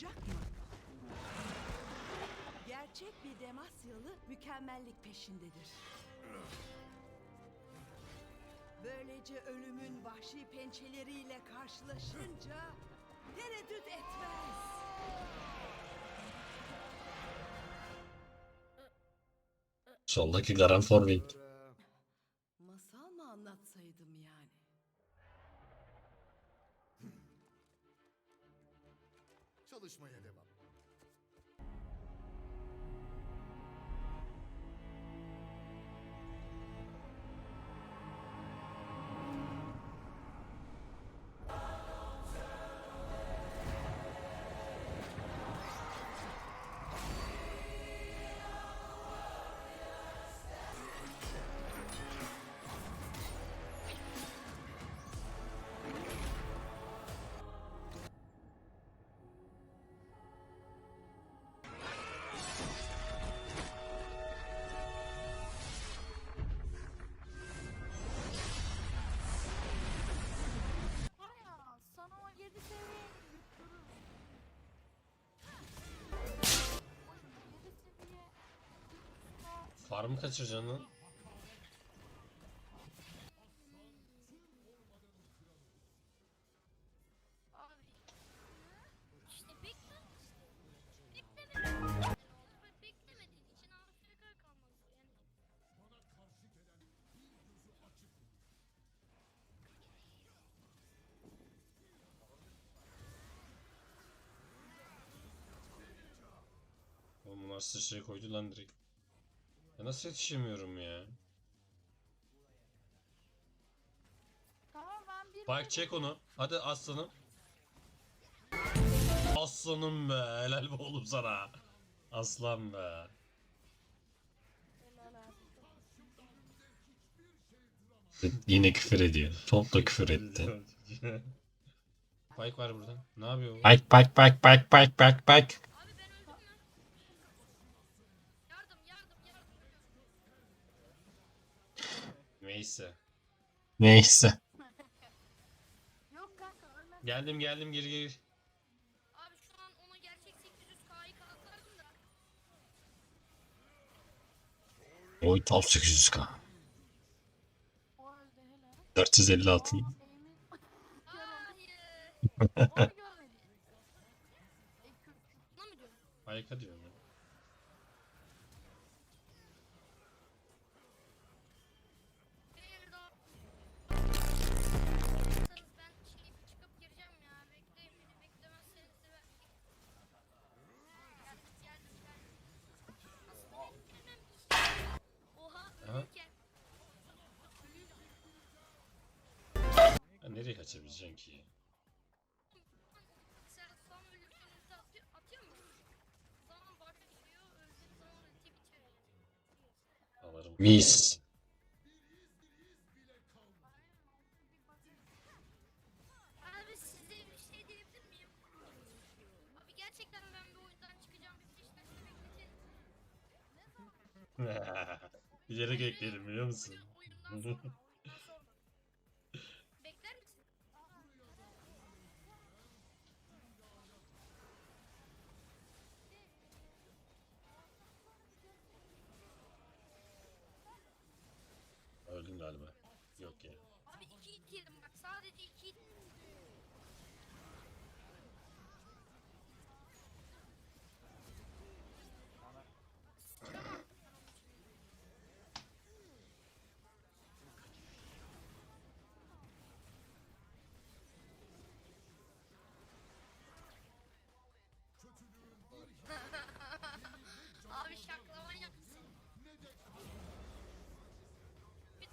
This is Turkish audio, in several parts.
Olacak mı? Gerçek bir Demasyalı mükemmellik peşindedir. Böylece ölümün vahşi pençeleriyle karşılaşınca tereddüt etmez. Soldaki Garan Forvik. Çalışmaya devam. Farmı kaçıracaksın lan. Oğlum bunlar sıçrayı koydu lan direkt. Ya nasıl yetişemiyorum ya? Tamam ben bir Bak çek onu. Hadi aslanım. Aslanım be. Helal be oğlum sana. Aslan be. Yine küfür ediyor. Top da küfür etti. Pike var burada. Ne yapıyor bu? Bak bak bak bak bak bak bak. Neyse. Neyse. Yok kanka ölmem. Geldim geldim geri geri. Abi şu an ona gerçek 800k'yı atardım da. Oy tal 800k. O öldü helal. 456. Aa, Emin. Hayır. Pike'a diyorum bitiyor yani. Alırım. Mis. Abi size bir şey diyebilir miyim? Abi gerçekten ben bir oyundan çıkacağım. Bir beş dakika bekletin. Bilerek ekledim biliyor musun?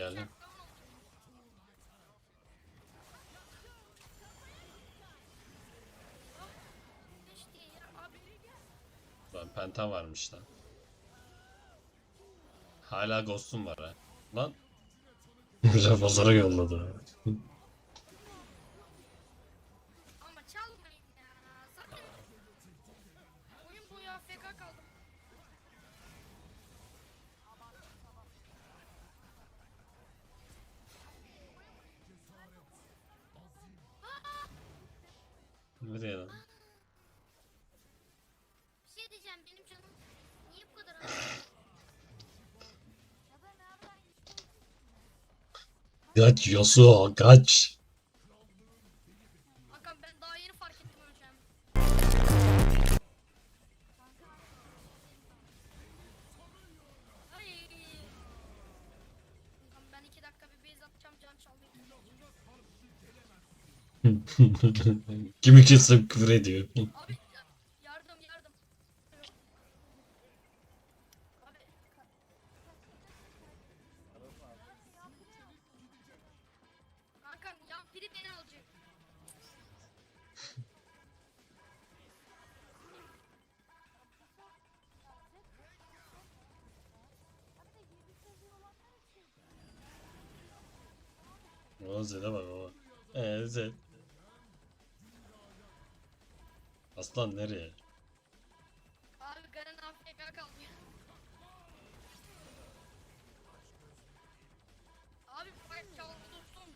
Geldim. Lan penta varmış lan. Hala ghost'um var ha. Lan. Güzel pazara yolladı. Nereye lan? Bir şey diyeceğim benim canım niye bu kadar ağır? Kaç Yasuo kaç. Kimi kesin küfür ediyor. Abi ya- yardım biri beni alacak. O Zed'e bak o. Eee Zed. Aslan nereye? Abi Garen AFK kaldı. Abi fight çaldı dostum.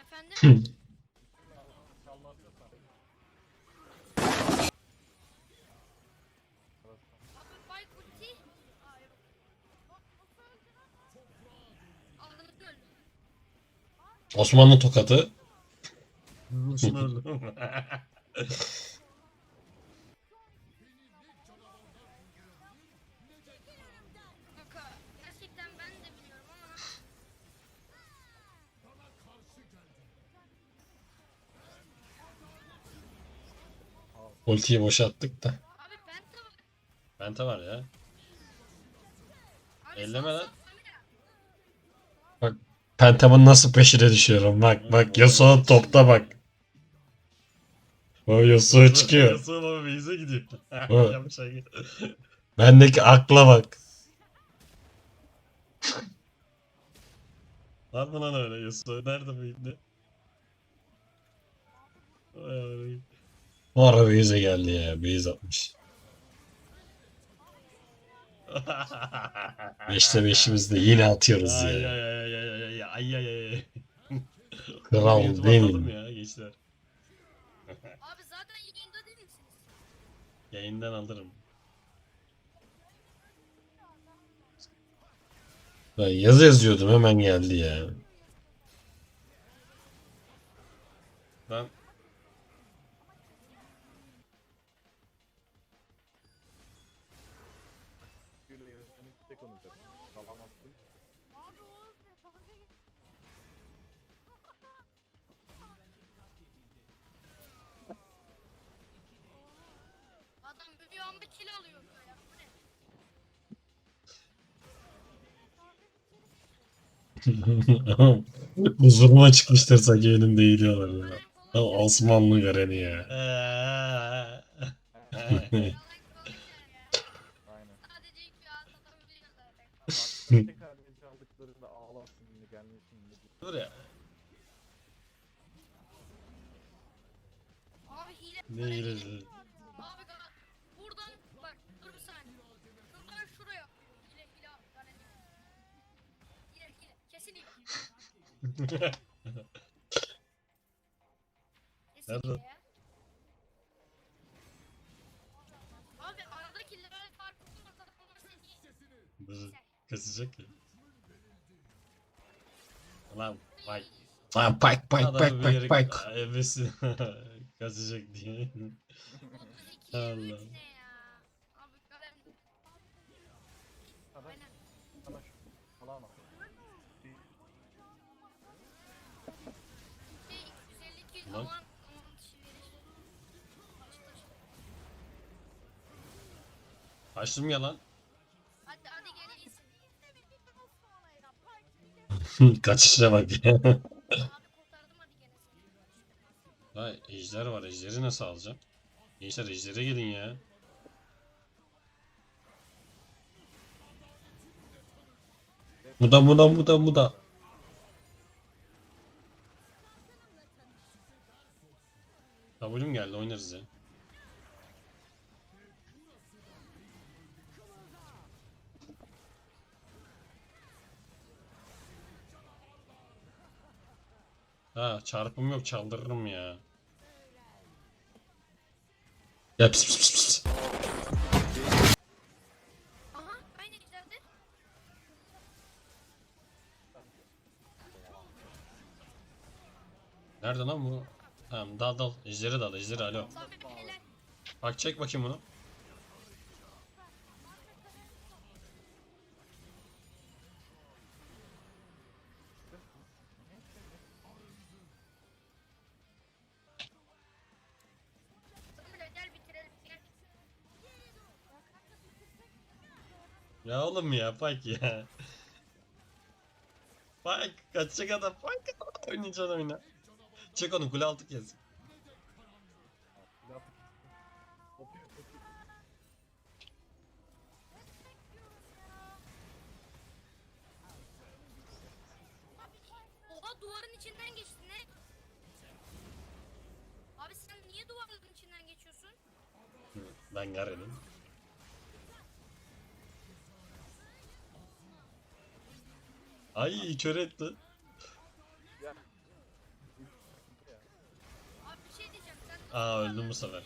Efendim? Abi fight ulti. Aa yok. Aldınız mı öldü? Osmanlı tokadı. Osmanlı. Kanka gerçekten ben de biliyorum ama Ultiyi boşalttık da. Penta var ya. Elleme lan. Pentamın nasıl peşine düşüyorum bak bak Yasuo topta bak. O Yasuo çıkıyor. Yasuo baba Beyze gidiyor. Bendeki akla bak. Var mı lan öyle Yasuo? Nerede bu amına. O ara Beyze geldi ya. Beyze atmış. 5'te 5'imizde yine atıyoruz ay ya. ay ay ay ay ay ay ay. Kral benim. ya gençler. Abi zaten yayında değil misiniz? Yayından alırım. Ben yazı yazıyordum hemen geldi ya. Huzuruma çıkmışlar sanki önümde eğiliyorlar ya. Ya Osmanlı gareni ya. Zaten. tekrar beni aldıklarında ağlarsın yine gelmesin yine. Dur ya. Abi hile. Ne hilesi? Nerede? Abi aradaki level farkı iyi. Dur. Kaçacak ya. Lan vay. Ha pike pike pike pike pike. Evesi kaçacak diye. 32 Allah. Lan. Açtım ya lan. Hadi hadi gel iyisin. Kaçışına bak. Vay ejder var. Ejderi nasıl alacağım? Gençler ejdere gelin ya. Muda muda muda muda. W'm geldi oynarız ya. Ha çarpım yok çaldırırım ya. Ya pis pis pis pis. Nerede lan bu? Tamam dal dal. Ejderi dal. Ejderi alo. Bak çek bakayım bunu. Ya oğlum ya bak ya. Bak kaçacak adam bak. Oynayacaksın oyna. Çek onu kule altı kez. Oha duvarın içinden geçtin ne? Abi sen niye duvarların içinden geçiyorsun? Ben Garen'im. Ay kör etti. Ya. Abi bir şey diyeceğim sen Aa, öldüm bu sefer.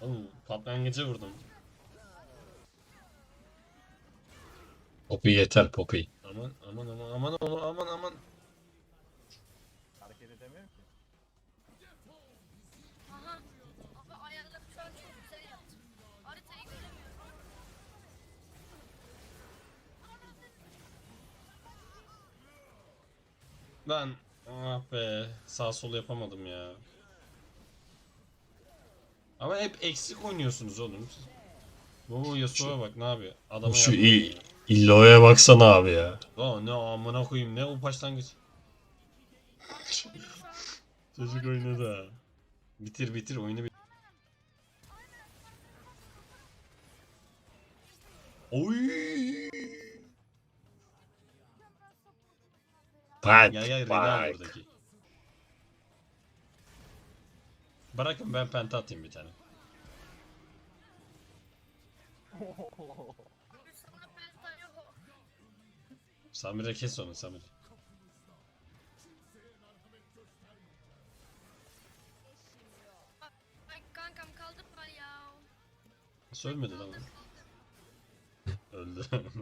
Oğlum patlangıca vurdum. Poppy yeter Poppy. Aman aman aman aman aman aman aman. Hareket edemiyorum ki. Aha. Abi ayarları şu an çok güzel yaptım. Haritayı göremiyorum. Ben ah be sağ sol yapamadım ya. Ama hep eksik oynuyorsunuz oğlum. Bu Yasuo'ya bak ne yapıyor? Adama Şu i-. Illo'ya baksana abi ya. Lan ne amına koyayım ne o başlangıç. Çocuk oynadı ha. Bitir bitir oyunu bitir. Oy! Bak Ya ya Reda buradaki. Bırakın ben penta atayım bir tane. Samir'e kes onu Samir. Ay kankam ya. Nasıl ölmedi lan o? Öldü.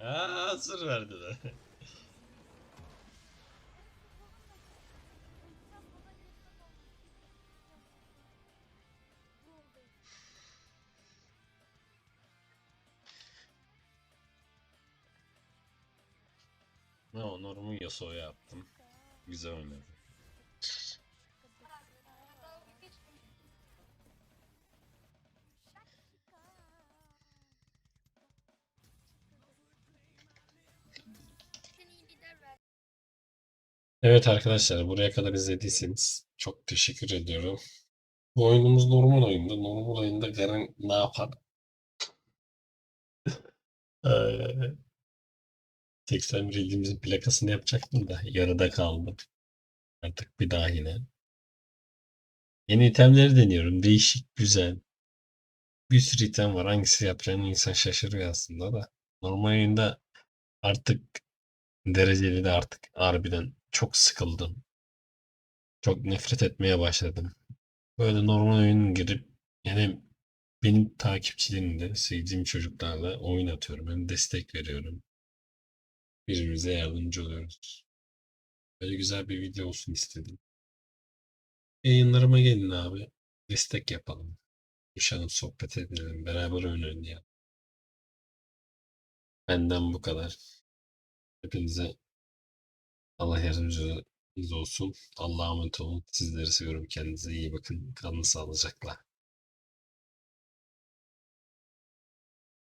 Aa sır verdi de. Yasuo'ya yaptım. Güzel oynadı. Evet arkadaşlar buraya kadar izlediyseniz çok teşekkür ediyorum. Bu oyunumuz normal oyunda. Normal oyunda Garen ne yapar? Eee 81 ilimizin plakasını yapacaktım da yarıda kaldı. Artık bir daha yine. Yeni itemleri deniyorum. Değişik, güzel. Bir sürü item var. Hangisi yapacağını insan şaşırıyor aslında da. Normal oyunda artık dereceli de artık harbiden çok sıkıldım. Çok nefret etmeye başladım. Böyle normal oyun girip yani benim takipçilerimle, sevdiğim çocuklarla oyun atıyorum. Hem destek veriyorum. Birbirimize yardımcı oluyoruz. Böyle güzel bir video olsun istedim. Yayınlarıma gelin abi. Destek yapalım. Buluşalım, sohbet edelim. Beraber oynayalım. Benden bu kadar. Hepinize Allah yardımcınız olsun. Allah'a emanet olun. Sizleri seviyorum. Kendinize iyi bakın. Kalın sağlıcakla.